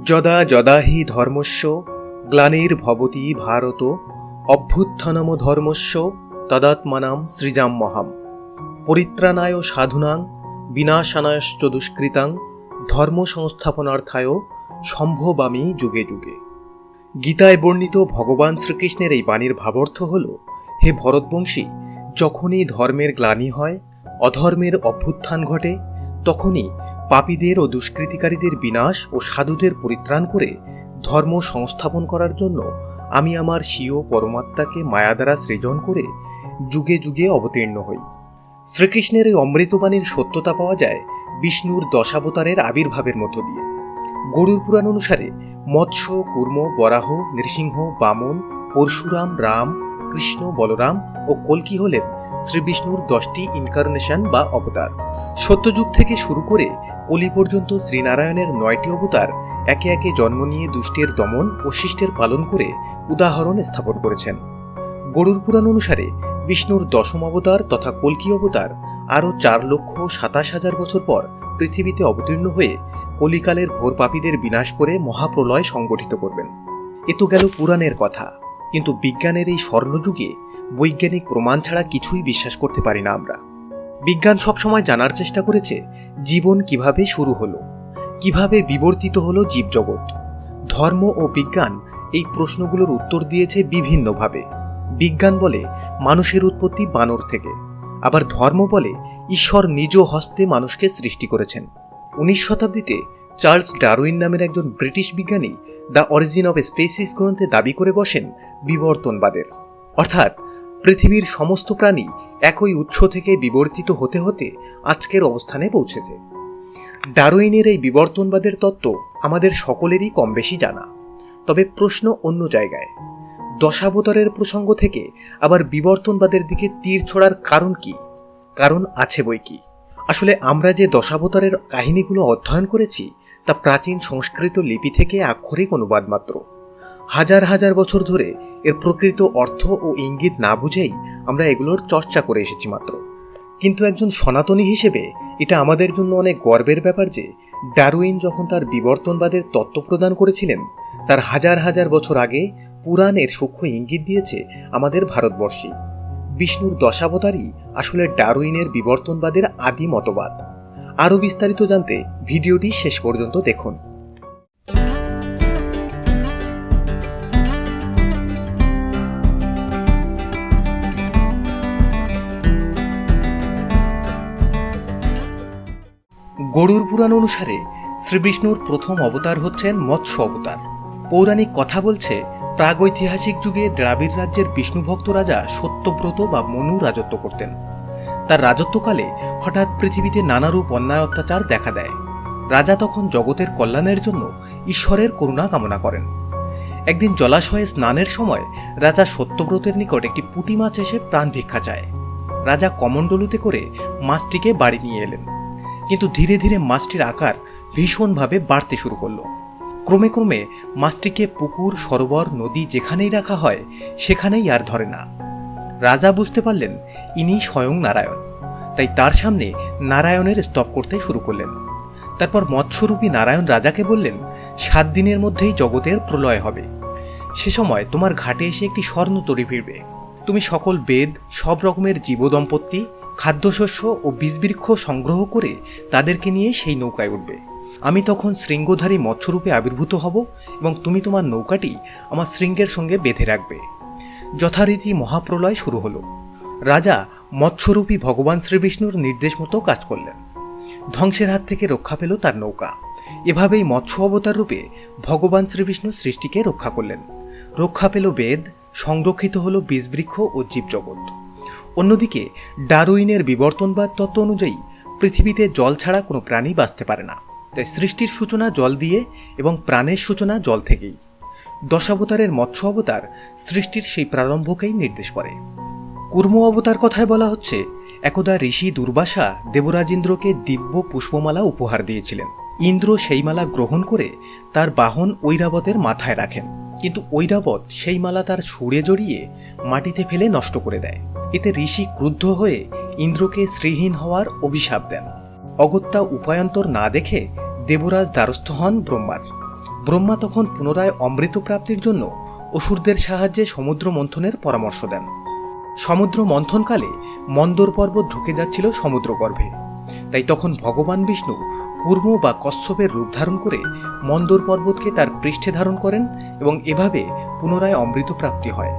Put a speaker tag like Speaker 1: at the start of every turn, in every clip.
Speaker 1: যদা যদা হি ধর্মস্য গ্লানির্ভবতি ভারত, অভ্যুত্থানম ধর্মস্য, তদাত্মানাম সৃজাম্যহাম। পরিত্রাণায় সাধুনাং, বিনাশানায়শ্চ দুষ্কৃতাং, ধর্ম সংস্থাপনার্থায় সম্ভবামী যুগে যুগে। গীতায় বর্ণিত ভগবান শ্রীকৃষ্ণের এই বাণীর ভাবার্থ হল, হে ভরতবংশী, যখনই ধর্মের গ্লানি হয়, অধর্মের অভ্যুত্থান ঘটে, তখনই পাপীদের ও দুষ্কৃতিকারীদের বিনাশ ও সাধুদের পরিত্রাণ করে ধর্ম সংস্থাপন করার জন্য আমি আমার স্বীয় পরমাত্মাকে মায়া দ্বারা সৃজন করে যুগে যুগে অবতীর্ণ হই। শ্রীকৃষ্ণের এই অমৃতবাণীর সত্যতা পাওয়া যায় বিষ্ণুর দশাবতারের আবির্ভাবের মধ্য দিয়ে। গরুর পুরাণ অনুসারে মৎস্য, কুর্ম, বরাহ, নৃসিংহ, বামন, পরশুরাম, রাম, কৃষ্ণ, বলরাম ও কলকি হলেন শ্রী বিষ্ণুর দশটি ইনকারনেশন বা অবতার। সত্যযুগ থেকে শুরু করে কলি পর্যন্ত শ্রীনারায়ণের নয়টি অবতার একে একে জন্ম নিয়ে দুষ্টের দমন ও শিষ্টের পালন করে উদাহরণ স্থাপন করেছেন। গরুর পুরাণ অনুসারে বিষ্ণুর দশম অবতার তথা কল্কি অবতার আরও চার লক্ষ সাতাশ হাজার বছর পর পৃথিবীতে অবতীর্ণ হয়ে কলিকালের ঘোর পাপীদের বিনাশ করে মহাপ্রলয় সংগঠিত করবেন। এ তো গেল পুরাণের কথা, কিন্তু বিজ্ঞানের এই স্বর্ণযুগে বৈজ্ঞানিক প্রমাণ ছাড়া কিছুই বিশ্বাস করতে পারি না আমরা। বিজ্ঞান সবসময় জানার চেষ্টা করেছে জীবন কীভাবে শুরু হলো, কীভাবে বিবর্তিত হলো জীবজগৎ। ধর্ম ও বিজ্ঞান এই প্রশ্নগুলোর উত্তর দিয়েছে বিভিন্নভাবে। বিজ্ঞান বলে মানুষের উৎপত্তি বানর থেকে। আবার ধর্ম বলে ঈশ্বর নিজ হস্তে মানুষকে সৃষ্টি করেছেন। উনিশ শতাব্দীতে চার্লস ডারউইন নামের একজন ব্রিটিশ বিজ্ঞানী দ্য অরিজিন অফ স্পেসিস গ্রন্থে দাবি করে বসেন বিবর্তনবাদের। অর্থাৎ পৃথিবীর সমস্ত প্রাণী একই উৎস থেকে বিবর্তিত হতে হতে আজকের অবস্থানে পৌঁছেছে। ডারউইনের এই বিবর্তনবাদের তত্ত্ব আমাদের সকলেরই কম বেশি জানা। তবে প্রশ্ন অন্য জায়গায়। দশাবতারের প্রসঙ্গ থেকে আবার বিবর্তনবাদের দিকে তীর ছোড়ার কারণ কি? কারণ আছে বই কি? আসলে আমরা যে দশাবতারের কাহিনীগুলো অধ্যয়ন করেছি, তা প্রাচীন সংস্কৃত লিপি থেকে আক্ষরিক অনুবাদ মাত্র। হাজার হাজার বছর ধরে এর প্রকৃত অর্থ ও ইঙ্গিত না বুঝেই আমরা এগুলোর চর্চা করে এসেছি মাত্র। কিন্তু একজন সনাতনী হিসেবে এটা আমাদের জন্য অনেক গর্বের ব্যাপার যে, ডারউইন যখন তার বিবর্তনবাদের তত্ত্ব প্রদান করেছিলেন, তার হাজার হাজার বছর আগে পুরাণের সূক্ষ্ম ইঙ্গিত দিয়েছে আমাদের ভারতবর্ষে। বিষ্ণুর দশাবতারই আসলে ডারুইনের বিবর্তনবাদের আদি মতবাদ। আরও বিস্তারিত জানতে ভিডিওটি শেষ পর্যন্ত দেখুন। গরুর পুরাণ অনুসারে শ্রীবিষ্ণুর প্রথম অবতার হচ্ছেন মৎস্য অবতার। পৌরাণিক কথা বলছে, প্রাগৈতিহাসিক যুগে দ্রাবিড় রাজ্যের বিষ্ণুভক্ত রাজা সত্যব্রত বা মনু রাজত্ব করতেন। তার রাজত্বকালে হঠাৎ পৃথিবীতে নানারূপ অন্যায় অত্যাচার দেখা দেয়। রাজা তখন জগতের কল্যাণের জন্য ঈশ্বরের করুণা কামনা করেন। একদিন জলাশয়ে স্নানের সময় রাজা সত্যব্রতের নিকট একটি পুঁটি মাছ এসে প্রাণ ভিক্ষা চায়। রাজা কমণ্ডলুতে করে মাছটিকে বাড়ি নিয়ে এলেন। কিন্তু ধীরে ধীরে মাছটির আকার ভীষণভাবে বাড়তে শুরু করল। ক্রমে ক্রমে মাছটিকে পুকুর, সরোবর, নদী যেখানেই রাখা হয়, সেখানেই আর ধরে না। রাজা বুঝতে পারলেন, ইনি স্বয়ং নারায়ণ। তাই তার সামনে নারায়ণের স্তব করতে শুরু করলেন। তারপর মৎস্যরূপী নারায়ণ রাজাকে বললেন, সাত দিনের মধ্যেই জগতের প্রলয় হবে। সে সময় তোমার ঘাটে এসে একটি স্বর্ণ তরি ফিরবে। তুমি সকল বেদ, সব রকমের জীবদম্পতি খাদ্যশস্য ও বীজবৃক্ষ সংগ্রহ করে তাদেরকে নিয়ে সেই নৌকায় উঠবে। আমি তখন শৃঙ্গধারী মৎস্যরূপে আবির্ভূত হব এবং তুমি তোমার নৌকাটি আমার শৃঙ্গের সঙ্গে বেঁধে রাখবে। যথারীতি মহাপ্রলয় শুরু হলো। রাজা মৎস্যরূপী ভগবান শ্রীবিষ্ণুর নির্দেশ মতো কাজ করলেন। ধ্বংসের হাত থেকে রক্ষা পেল তার নৌকা। এভাবেই মৎস্য অবতার রূপে ভগবান শ্রীবিষ্ণু সৃষ্টিকে রক্ষা করলেন। রক্ষা পেল বেদ, সংরক্ষিত হল বীজবৃক্ষ ও জীবজগৎ। অন্যদিকে, ডারউইনের বিবর্তনবাদ তত্ত্ব অনুযায়ী, পৃথিবীতে জল ছাড়া কোনো প্রাণী বাঁচতে পারে না। তাই সৃষ্টির সূচনা জল দিয়ে এবং প্রাণের সূচনা জল থেকেই। দশাবতারের মৎস্য অবতার সৃষ্টির সেই প্রারম্ভকেই নির্দেশ করে। কুর্ম অবতার কথায় বলা হচ্ছে, একদা ঋষি দুর্বাসা দেবরাজ ইন্দ্রকে দিব্য পুষ্পমালা উপহার দিয়েছিলেন। ইন্দ্র সেই মালা গ্রহণ করে তার বাহন ঐরাবতের মাথায় রাখেন। কিন্তু ঐরাবত সেই মালা তার ছুঁড়ে জড়িয়ে মাটিতে ফেলে নষ্ট করে দেয়। এতে ঋষি ক্রুদ্ধ হয়ে ইন্দ্রকে শ্রীহীন হওয়ার অভিশাপ দেন। অগত্যা উপায়ন্তর না দেখে দেবরাজ দ্বারস্থ হন ব্রহ্মার। ব্রহ্মা তখন পুনরায় অমৃত প্রাপ্তির জন্য অসুরদের সাহায্যে সমুদ্র মন্থনের পরামর্শ দেন। সমুদ্র মন্থনকালে মন্দর পর্বত ঢুকে যাচ্ছিল সমুদ্রগর্ভে। তাই তখন ভগবান বিষ্ণু কুর্ম বা কশ্যপের রূপ ধারণ করে মন্দর পর্বতকে তার পৃষ্ঠে ধারণ করেন এবং এভাবে পুনরায় অমৃত প্রাপ্তি হয়।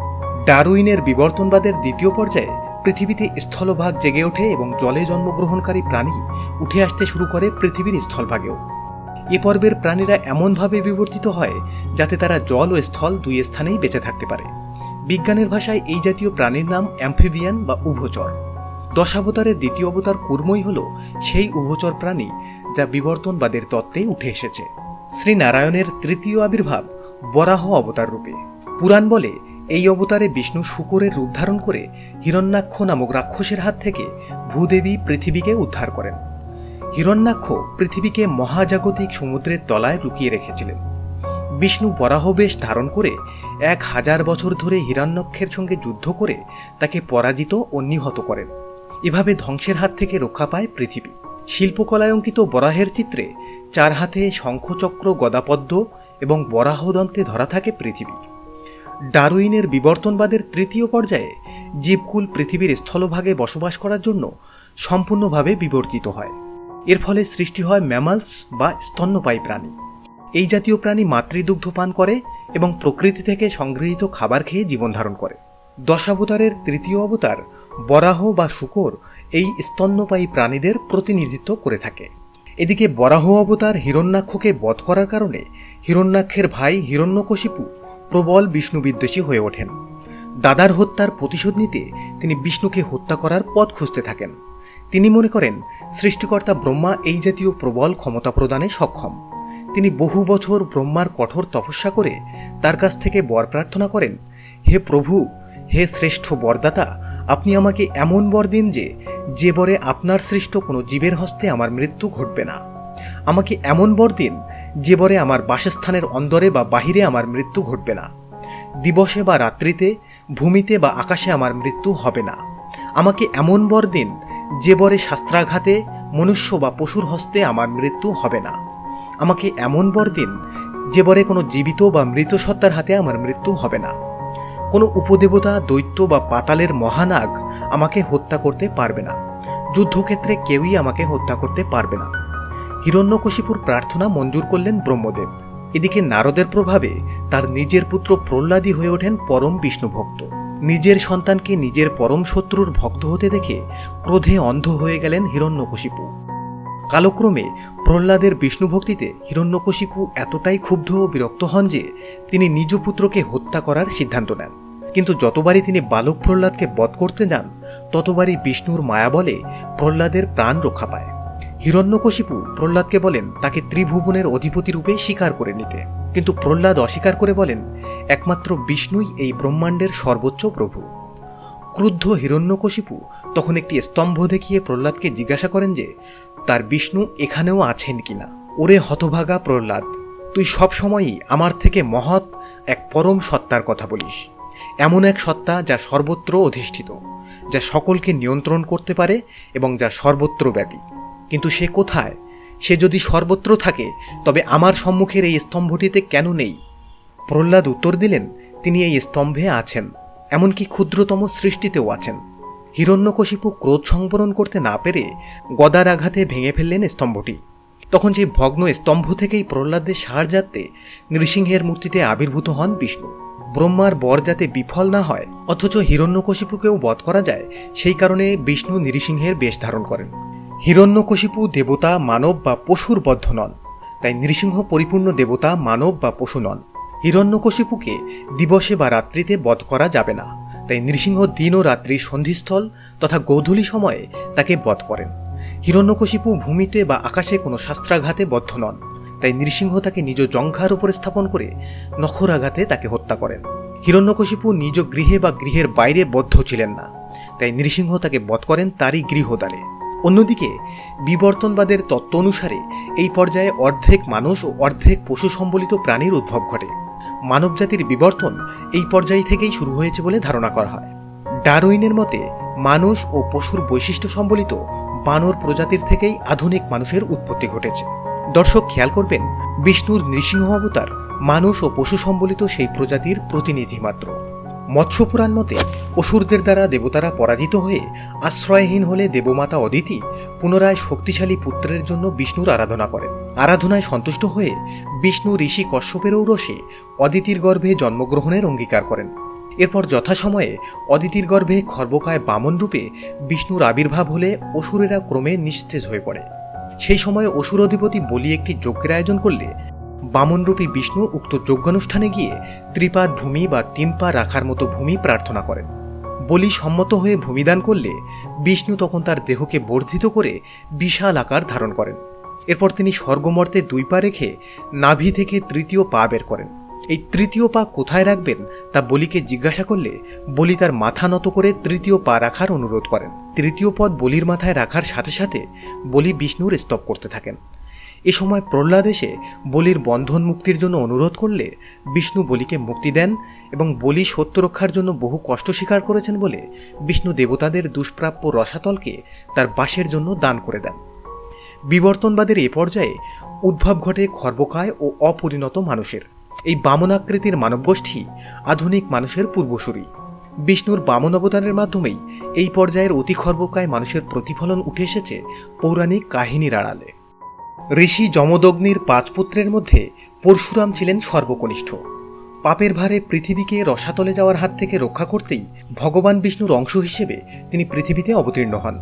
Speaker 1: ডারউইনের বিবর্তনবাদের দ্বিতীয় পর্যায়ে পৃথিবীতে স্থলভাগ জেগে ওঠে এবং জলে জন্মগ্রহণকারী প্রাণী উঠে আসতে শুরু করে পৃথিবীর স্থলভাগেও। এ পর্বের প্রাণীরা এমনভাবে বিবর্তিত হয় যাতে তারা জল ও স্থল দুই স্থানেই বেঁচে থাকতে পারে। বিজ্ঞানের ভাষায় এই জাতীয় প্রাণীর নাম অ্যাম্ফিবিয়ান বা উভচর। দশাবতারের দ্বিতীয় অবতার কুর্মই হল সেই উভচর প্রাণী যা বিবর্তনবাদের তত্ত্বে উঠে এসেছে। শ্রীনারায়ণের তৃতীয় আবির্ভাব বরাহ অবতার রূপে। পুরাণ বলে এই অবতারে বিষ্ণু শুকরের রূপ ধারণ করে হিরণ্যাক্ষ নামক রাক্ষসের হাত থেকে ভূদেবী পৃথিবীকে উদ্ধার করেন। হিরণ্যাক্ষ পৃথিবীকে মহাজাগতিক সমুদ্রের তলায় লুকিয়ে রেখেছিলেন। বিষ্ণু বরাহবেশ ধারণ করে এক হাজার বছর ধরে হিরণ্যক্ষের সঙ্গে যুদ্ধ করে তাকে পরাজিত ও নিহত করেন। এভাবে ধ্বংসের হাত থেকে রক্ষা পায় পৃথিবী। শিল্পকলায় অঙ্কিত বরাহের চিত্রে চার হাতে শঙ্খচক্র, গদাপদ্ম এবং বরাহদন্তে ধরা থাকে পৃথিবী। ডারুইনের বিবর্তনবাদের তৃতীয় পর্যায়ে জীবকুল পৃথিবীর স্থলভাগে বসবাস করার জন্য সম্পূর্ণভাবে বিবর্তিত হয়। এর ফলে সৃষ্টি হয় ম্যামালস বা স্তন্যপায়ী প্রাণী। এই জাতীয় প্রাণী মাতৃদুগ্ধ পান করে এবং প্রকৃতি থেকে সংগৃহীত খাবার খেয়ে জীবন ধারণ করে। দশাবতারের তৃতীয় অবতার বরাহ বা শুকর এই স্তন্যপায়ী প্রাণীদের প্রতিনিধিত্ব করে থাকে। এদিকে বরাহ অবতার হিরণ্যাক্ষকে বধ করার কারণে হিরণ্যাক্ষের ভাই হিরণ্যকশিপু প্রবল বিষ্ণু বিদ্বেষী হয়ে ওঠেন। দাদার হত্যার প্রতিশোধ নিতে তিনি বিষ্ণুকে হত্যা করার পথ খুঁজতে থাকেন। তিনি মনে করেন, সৃষ্টিকর্তা ব্রহ্মা এই জাতীয় প্রবল ক্ষমতা প্রদানে সক্ষম। তিনি বহু বছর ব্রহ্মার কঠোর তপস্যা করে তার কাছ থেকে বর প্রার্থনা করেন, হে প্রভু, হে শ্রেষ্ঠ বরদাতা আপনি আমাকে এমন বর দিন যে যে বরে আপনার সৃষ্ট কোনো জীবের হস্তে আমার মৃত্যু ঘটবে না। আমাকে এমন বর দিন যে বরে আমার বাসস্থানের অন্দরে বা বাহিরে আমার মৃত্যু ঘটবে না। দিবসে বা রাত্রিতে, ভূমিতে বা আকাশে আমার মৃত্যু হবে না। আমাকে এমন বর দিন যে বরে শাস্ত্রাঘাতে, মনুষ্য বা পশুর হস্তে আমার মৃত্যু হবে না। আমাকে এমন বর দিন যে বরে কোনো জীবিত বা মৃত সত্তার হাতে আমার মৃত্যু হবে না। কোনো উপদেবতা, দৈত্য বা পাতালের মহানাগ আমাকে হত্যা করতে পারবে না। যুদ্ধক্ষেত্রে কেউই আমাকে হত্যা করতে পারবে না। হিরণ্যকশিপুর প্রার্থনা মঞ্জুর করলেন ব্রহ্মদেব। এদিকে নারদের প্রভাবে তার নিজের পুত্র প্রহ্লাদী হয়ে ওঠেন পরম বিষ্ণু ভক্ত। নিজের সন্তানকে নিজের পরম শত্রুর ভক্ত হতে দেখে ক্রোধে অন্ধ হয়ে গেলেন হিরণ্যকশিপু। কালক্রমে প্রহ্লাদের বিষ্ণু ভক্তিতে হিরণ্যকশিপু এতটাই ক্ষুব্ধ ও বিরক্ত হন যে তিনি নিজ পুত্রকে হত্যা করার সিদ্ধান্ত নেন। কিন্তু যতবারই তিনি বালক প্রহ্লাদকে বধ করতে যান, ততবারই বিষ্ণুর মায়া বলে প্রহ্লাদের প্রাণ রক্ষা পায়। হিরণ্যকশিপু প্রহ্লাদকে বলেন তাকে ত্রিভুবনের অধিপতি রূপে স্বীকার করে নিতে। কিন্তু প্রহ্লাদ অস্বীকার করে বলেন, একমাত্র বিষ্ণুই এই ব্রহ্মাণ্ডের সর্বোচ্চ প্রভু। ক্রুদ্ধ হিরণ্যকশিপু তখন একটি স্তম্ভ দেখিয়ে প্রহ্লাদকে জিজ্ঞাসা করেন যে, তার বিষ্ণু এখানেও আছেন কিনা ওরে হতভাগা প্রহ্লাদ, তুই সবসময়ই আমার থেকে মহৎ এক পরম সত্তার কথা বলিস। এমন এক সত্তা যা সর্বত্র অধিষ্ঠিত, যা সকলকে নিয়ন্ত্রণ করতে পারে এবং যা সর্বত্র ব্যাপী কিন্তু সে কোথায়? সে যদি সর্বত্র থাকে, তবে আমার সম্মুখের এই স্তম্ভটিতে কেন নেই? প্রহ্লাদ উত্তর দিলেন, তিনি এই স্তম্ভে আছেন, এমনকি ক্ষুদ্রতম সৃষ্টিতেও আছেন। হিরণ্যকশিপু ক্রোধ সংবরণ করতে না পেরে গদার আঘাতে ভেঙে ফেললেন স্তম্ভটি। তখন সেই ভগ্ন স্তম্ভ থেকেই প্রহ্লাদের সাহায্যার্থে নৃসিংহের মূর্তিতে আবির্ভূত হন বিষ্ণু। ব্রহ্মার বর যাতে বিফল না হয়, অথচ হিরণ্যকশিপুকেও বধ করা যায়, সেই কারণে বিষ্ণু নৃসিংহের বেশ ধারণ করেন। হিরণ্যকশিপু দেবতা মানব বা পশুর বদ্ধ নন, তাই নৃসিংহ পরিপূর্ণ দেবতা মানব বা পশু নন। হিরণ্যকশিপুকে দিবসে বা রাত্রিতে বধ করা যাবে না, তাই নৃসিংহ দিন ও রাত্রি সন্ধিস্থল তথা গৌধূলি সময়ে তাকে বধ করেন। হিরণ্যকশিপু ভূমিতে বা আকাশে কোনো শাস্ত্রাঘাতে বদ্ধ নন। তাই নৃসিংহ তাকে নিজ জঙ্ঘার উপরে স্থাপন করে নখরাঘাতে তাকে হত্যা করেন। হিরণ্যকশিপু নিজ গৃহে বা গৃহের বাইরে বদ্ধ ছিলেন না। তাই নৃসিংহ তাকে বধ করেন তারই গৃহদ্বারে। অন্যদিকে, বিবর্তনবাদের তত্ত্ব অনুসারে এই পর্যায়ে অর্ধেক মানুষ ও অর্ধেক পশু সম্বলিত প্রাণীর উদ্ভব ঘটে। মানবজাতির বিবর্তন এই পর্যায় থেকেই শুরু হয়েছে বলে ধারণা করা হয়। ডারউইনের মতে, মানুষ ও পশুর বৈশিষ্ট্য সম্বলিত বানর প্রজাতির থেকেই আধুনিক মানুষের উৎপত্তি ঘটেছে। দর্শক খেয়াল করবেন, বিষ্ণুর নৃসিংহ অবতার মানুষ ও পশু সম্বলিত সেই প্রজাতির প্রতিনিধি মাত্র। মৎস্যপুরাণ মতে, অসুরদের দ্বারা দেবতারা পরাজিত হয়ে আশ্রয়হীন হলে দেবমাতা অদিতি পুনরায় শক্তিশালী পুত্রের জন্য বিষ্ণুর আরাধনা করেন। আরাধনায় সন্তুষ্ট হয়ে বিষ্ণু ঋষি কশ্যপের ঔরসে অদিতির গর্ভে জন্মগ্রহণের অঙ্গীকার করেন। এরপর যথাসময়ে অদিতির গর্ভে খর্বকায় বামন রূপে বিষ্ণুর আবির্ভাব হলে অসুরেরা ক্রমে নিস্তেজ হয়ে পড়ে। সেই সময়ে অসুর অধিপতি বলি একটি যজ্ঞের আয়োজন করলে বামনরূপী বিষ্ণু উক্ত যজ্ঞানুষ্ঠানে গিয়ে ত্রিপাদ ভূমি বা তিন পা রাখার মতো ভূমি প্রার্থনা করেন। বলি সম্মত হয়ে ভূমিদান করলে বিষ্ণু তখন তার দেহকে বর্ধিত করে বিশাল আকার ধারণ করেন। এরপর তিনি স্বর্গমর্তে দুই পা রেখে নাভি থেকে তৃতীয় পা বের করেন। এই তৃতীয় পা কোথায় রাখবেন? তা বলিকে জিজ্ঞাসা করলে বলি তার মাথা নত করে তৃতীয় পা রাখার অনুরোধ করেন। তৃতীয় পদ বলির মাথায় রাখার সাথে সাথে বলি বিষ্ণুর স্তব করতে থাকেন। এ সময় প্রহ্লাদ এসে বলির বন্ধন মুক্তির জন্য অনুরোধ করলে বিষ্ণু বলিকে মুক্তি দেন এবং বলি সত্য রক্ষার জন্য বহু কষ্ট স্বীকার করেছেন বলে বিষ্ণু দেবতাদের দুষ্প্রাপ্য রসাতলকে তার বাসের জন্য দান করে দেন। বিবর্তনবাদের এ পর্যায়ে উদ্ভব ঘটে খর্বকায় ও অপরিণত মানুষের। এই বামন বামনাকৃতির মানবগোষ্ঠী আধুনিক মানুষের পূর্বসূরি। বিষ্ণুর বামন অবদানের মাধ্যমেই এই পর্যায়ের অতি খর্বকায় মানুষের প্রতিফলন উঠে এসেছে পৌরাণিক কাহিনীর আড়ালে। ঋষি যমদগ্নির পাঁচ পুত্রের মধ্যে পরশুরাম ছিলেন সর্বকনিষ্ঠ। পাপের ভারে পৃথিবীকে রসাতলে যাওয়ার হাত থেকে রক্ষা করতেই ভগবান বিষ্ণুর অংশ হিসেবে তিনি পৃথিবীতে অবতীর্ণ হন।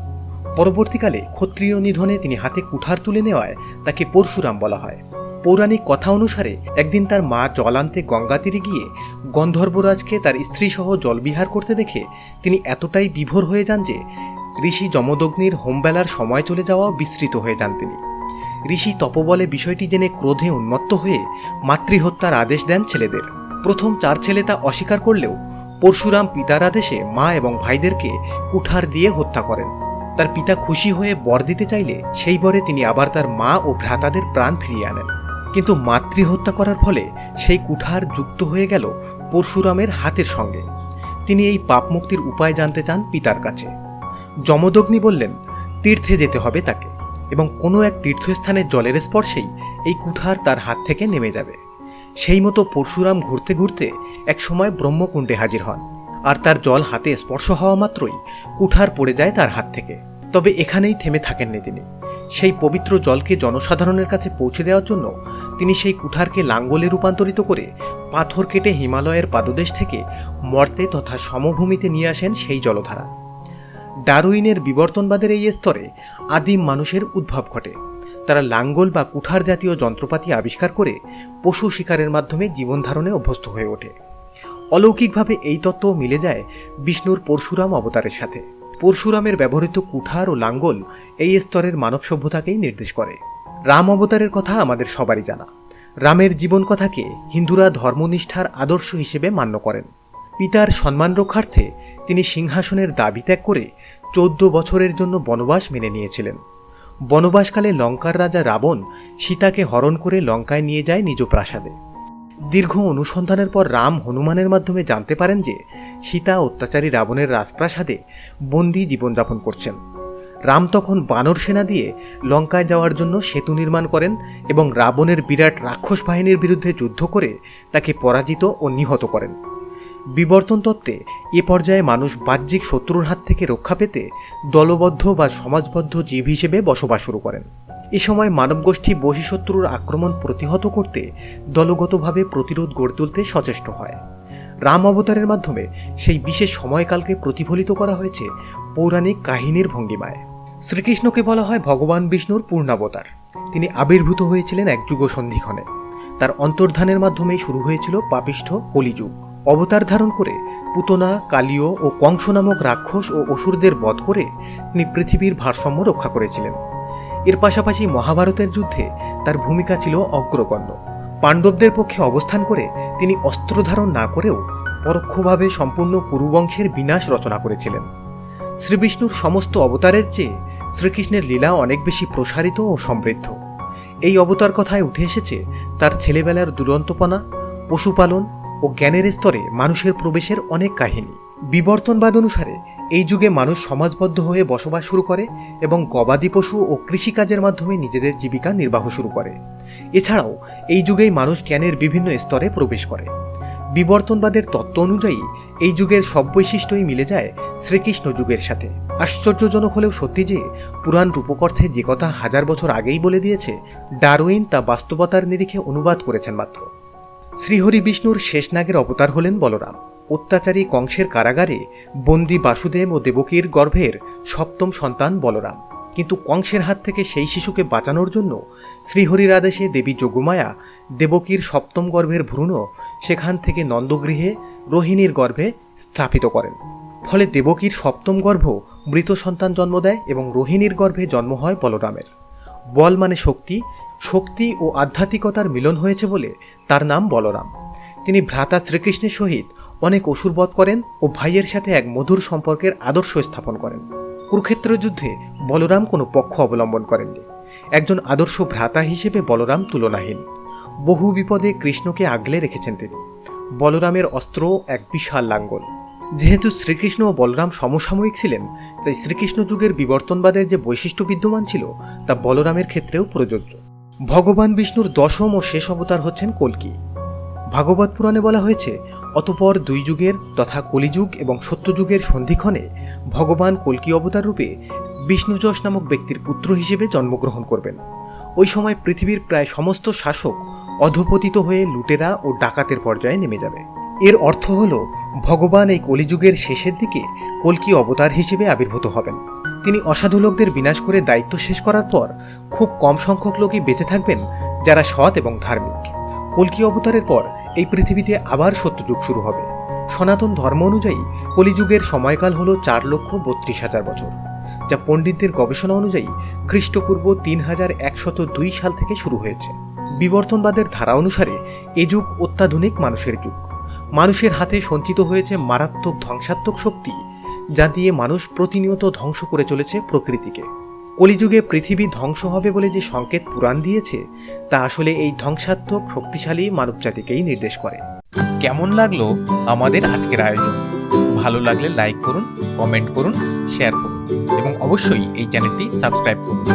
Speaker 1: পরবর্তীকালে ক্ষত্রিয় নিধনে তিনি হাতে কুঠার তুলে নেওয়ায় তাকে পরশুরাম বলা হয়। পৌরাণিক কথা অনুসারে একদিন তার মা জল আনতে গঙ্গা তীরে গিয়ে গন্ধর্বরাজকে তার স্ত্রীসহ জলবিহার করতে দেখে তিনি এতটাই বিভোর হয়ে যান যে ঋষি যমদগ্নির হোমবেলার সময় চলে যাওয়া বিস্মৃত হয়ে যান তিনি। ঋষি তপবলে বিষয়টি জেনে ক্রোধে উন্মত্ত হয়ে মাতৃহত্যার আদেশ দেন ছেলেদের। প্রথম চার ছেলে তা অস্বীকার করলেও পরশুরাম পিতার আদেশে মা এবং ভাইদেরকে কুঠার দিয়ে হত্যা করেন। তার পিতা খুশি হয়ে বর দিতে চাইলে সেই বরে তিনি আবার তার মা ও ভ্রাতাদের প্রাণ ফিরিয়ে আনেন। কিন্তু মাতৃহত্যা করার ফলে সেই কুঠার যুক্ত হয়ে গেল পরশুরামের হাতের সঙ্গে। তিনি এই পাপ মুক্তির উপায় জানতে চান পিতার কাছে। যমদগ্নি বললেন, তীর্থে যেতে হবে তাকে এবং কোনো এক তীর্থস্থানের জলের স্পর্শেই এই কুঠার তার হাত থেকে নেমে যাবে। সেই মতো পরশুরাম ঘুরতে ঘুরতে এক সময় ব্রহ্মকুণ্ডে হাজির হন। আর তার জল হাতে স্পর্শ হওয়া মাত্রই কুঠার পড়ে যায় তার হাত থেকে। তবে এখানেই থেমে থাকেননি তিনি। সেই পবিত্র জলকে জনসাধারণের কাছে পৌঁছে দেওয়ার জন্য তিনি সেই কুঠারকে লাঙ্গলে রূপান্তরিত করে পাথর কেটে হিমালয়ের পাদদেশ থেকে মর্তে তথা সমভূমিতে নিয়ে আসেন সেই জলধারা। ডারুইনের বিবর্তনবাদের এই স্তরে আদিম মানুষের উদ্ভব ঘটে। তারা লাঙ্গল বা কুঠার জাতীয় যন্ত্রপাতি আবিষ্কার করে পশু শিকারের মাধ্যমে জীবনধারণে অভ্যস্ত হয়ে ওঠে। অলৌকিকভাবে এই তত্ত্ব মিলে যায় বিষ্ণুর পরশুরাম অবতারের সাথে। পরশুরামের ব্যবহৃত কুঠার ও লাঙ্গল এই স্তরের মানব সভ্যতাকেই নির্দেশ করে। রাম অবতারের কথা আমাদের সবারই জানা। রামের জীবন কথাকে হিন্দুরা ধর্মনিষ্ঠার আদর্শ হিসেবে মান্য করেন। পিতার সম্মান রক্ষার্থে তিনি সিংহাসনের দাবি ত্যাগ করে চোদ্দ বছরের জন্য বনবাস মেনে নিয়েছিলেন। বনবাসকালে লঙ্কার রাজা রাবণ সীতাকে হরণ করে লঙ্কায় নিয়ে যায় নিজ প্রাসাদে। দীর্ঘ অনুসন্ধানের পর রাম হনুমানের মাধ্যমে জানতে পারেন যে সীতা অত্যাচারী রাবণের রাজপ্রাসাদে বন্দি জীবনযাপন করছেন। রাম তখন বানর সেনা দিয়ে লঙ্কায় যাওয়ার জন্য সেতু নির্মাণ করেন এবং রাবণের বিরাট রাক্ষস বাহিনীর বিরুদ্ধে যুদ্ধ করে তাকে পরাজিত ও নিহত করেন। বিবর্তন তত্ত্বে এ পর্যায়ে মানুষ বাহ্যিক শত্রুর হাত থেকে রক্ষা পেতে দলবদ্ধ বা সমাজবদ্ধ জীব হিসেবে বসবাস শুরু করেন। এ সময় মানবগোষ্ঠী বহিঃশত্রুর আক্রমণ প্রতিহত করতে দলগতভাবে প্রতিরোধ গড়ে তুলতে সচেষ্ট হয়। রাম অবতারের মাধ্যমে সেই বিশেষ সময়কালকে প্রতিফলিত করা হয়েছে পৌরাণিক কাহিনীর ভঙ্গিমায়। শ্রীকৃষ্ণকে বলা হয় ভগবান বিষ্ণুর পূর্ণাবতার। তিনি আবির্ভূত হয়েছিলেন এক যুগ সন্ধিক্ষণে তার অন্তর্ধানের মাধ্যমেই শুরু হয়েছিল পাপিষ্ঠ কলিযুগ। অবতার ধারণ করে পুতনা, কালীয় ও কংস নামক রাক্ষস ও অসুরদের বধ করে তিনি পৃথিবীর ভারসাম্য রক্ষা করেছিলেন। এর পাশাপাশি মহাভারতের যুদ্ধে তার ভূমিকা ছিল অগ্রগণ্য। পাণ্ডবদের পক্ষে অবস্থান করে তিনি অস্ত্র ধারণ না করেও পরোক্ষভাবে সম্পূর্ণ কুরুবংশের বিনাশ রচনা করেছিলেন। শ্রীবিষ্ণুর সমস্ত অবতারের চেয়ে শ্রীকৃষ্ণের লীলা অনেক বেশি প্রসারিত ও সমৃদ্ধ। এই অবতার কথায় উঠে এসেছে তার ছেলেবেলার দুরন্তপনা, পশুপালন ও জ্ঞানের স্তরে মানুষের প্রবেশের অনেক কাহিনী। বিবর্তনবাদ অনুসারে, এই যুগে মানুষ সমাজবদ্ধ হয়ে বসবাস শুরু করে এবং গবাদি পশু ও কৃষিকাজের মাধ্যমে নিজেদের জীবিকা নির্বাহ শুরু করে। এছাড়াও, এই যুগেই মানুষ জ্ঞানের বিভিন্ন স্তরে প্রবেশ করে। বিবর্তনবাদের তত্ত্ব অনুযায়ী, এই যুগের সব বৈশিষ্ট্যই মিলে যায় শ্রীকৃষ্ণ যুগের সাথে। আশ্চর্যজনক হলেও সত্যি যে, পুরাণ রূপকর্থে যে কথা হাজার বছর আগেই বলে দিয়েছে, ডারউইন তা বাস্তবতার নিরিখে অনুবাদ করেছেন মাত্র। শ্রীহরি বিষ্ণুর শেষ নাগের অবতার হলেন বলরাম। অত্যাচারী কংসের কারাগারে বন্দি বাসুদেব ও দেবকীর গর্ভের সপ্তম সন্তান বলরাম। কিন্তু কংসের হাত থেকে সেই শিশুকে বাঁচানোর জন্য শ্রীহরির আদেশে দেবী যোগমায়া, দেবকীর সপ্তম গর্ভের ভ্রূণ সেখান থেকে নন্দগৃহে রোহিণীর গর্ভে স্থাপিত করেন। ফলে দেবকীর সপ্তম গর্ভ মৃত সন্তান জন্ম দেয় এবং রোহিণীর গর্ভে জন্ম হয় বলরামের। বল মানে শক্তি শক্তি ও আধ্যাত্মিকতার মিলন হয়েছে বলে তার নাম বলরাম। তিনি ভ্রাতা শ্রীকৃষ্ণের সহিত অনেক অসুর বধ করেন ও ভাইয়ের সাথে এক মধুর সম্পর্কের আদর্শ স্থাপন করেন। কুরুক্ষেত্র যুদ্ধে বলরাম কোনো পক্ষ অবলম্বন করেননি। একজন আদর্শ ভ্রাতা হিসেবে বলরাম তুলনাহীন। বহু বিপদে কৃষ্ণকে আগলে রেখেছেন তিনি। বলরামের অস্ত্র এক বিশাল লাঙ্গল। যেহেতু শ্রীকৃষ্ণ ও বলরাম সমসাময়িক ছিলেন, তাই শ্রীকৃষ্ণ যুগের বিবর্তনবাদের যে বৈশিষ্ট্য বিদ্যমান ছিল, তা বলরামের ক্ষেত্রেও প্রযোজ্য। ভগবান বিষ্ণুর দশম ও শেষ অবতার হচ্ছেন কল্কি। ভাগবত পুরাণে বলা হয়েছে অতপর দুই যুগের তথা কলিযুগ এবং সত্যযুগের সন্ধিক্ষণে ভগবান কল্কি অবতার রূপে বিষ্ণুযশ নামক ব্যক্তির পুত্র হিসেবে জন্মগ্রহণ করবেন। ওই সময় পৃথিবীর প্রায় সমস্ত শাসক অধপতিত হয়ে লুটেরা ও ডাকাতের পর্যায়ে নেমে যাবে। এর অর্থ হল, ভগবান এই কলিযুগের শেষের দিকে কল্কি অবতার হিসেবে আবির্ভূত হবেন। তিনি অসাধু লোকদের বিনাশ করে দায়িত্ব শেষ করার পর খুব কম সংখ্যক লোকই বেঁচে থাকবেন যারা সৎ এবং ধার্মিক। কল্কি অবতারের পর এই পৃথিবীতে আবার সত্যযুগ শুরু হবে। সনাতন ধর্ম অনুযায়ী কলিযুগের সময়কাল হল চার লক্ষ বত্রিশ হাজার বছর, যা পণ্ডিতদের গবেষণা অনুযায়ী খ্রিস্টপূর্ব তিন হাজার একশত দুই সাল থেকে শুরু হয়েছে। বিবর্তনবাদের ধারা অনুসারে এ যুগ অত্যাধুনিক মানুষের যুগ। মানুষের হাতে সঞ্চিত হয়েছে মারাত্মক ধ্বংসাত্মক শক্তি, যা দিয়ে মানুষ প্রতিনিয়ত ধ্বংস করে চলেছে প্রকৃতিকে। কলিযুগে পৃথিবী ধ্বংস হবে বলে যে সংকেত পুরাণ দিয়েছে, তা আসলে এই ধ্বংসাত্মক, শক্তিশালী মানবজাতিকেই নির্দেশ করে।
Speaker 2: কেমন লাগল আমাদের আজকের আয়োজন? ভালো লাগলে লাইক করুন, কমেন্ট করুন, শেয়ার করুন। এবং অবশ্যই এই চ্যানেলটি সাবস্ক্রাইব করুন।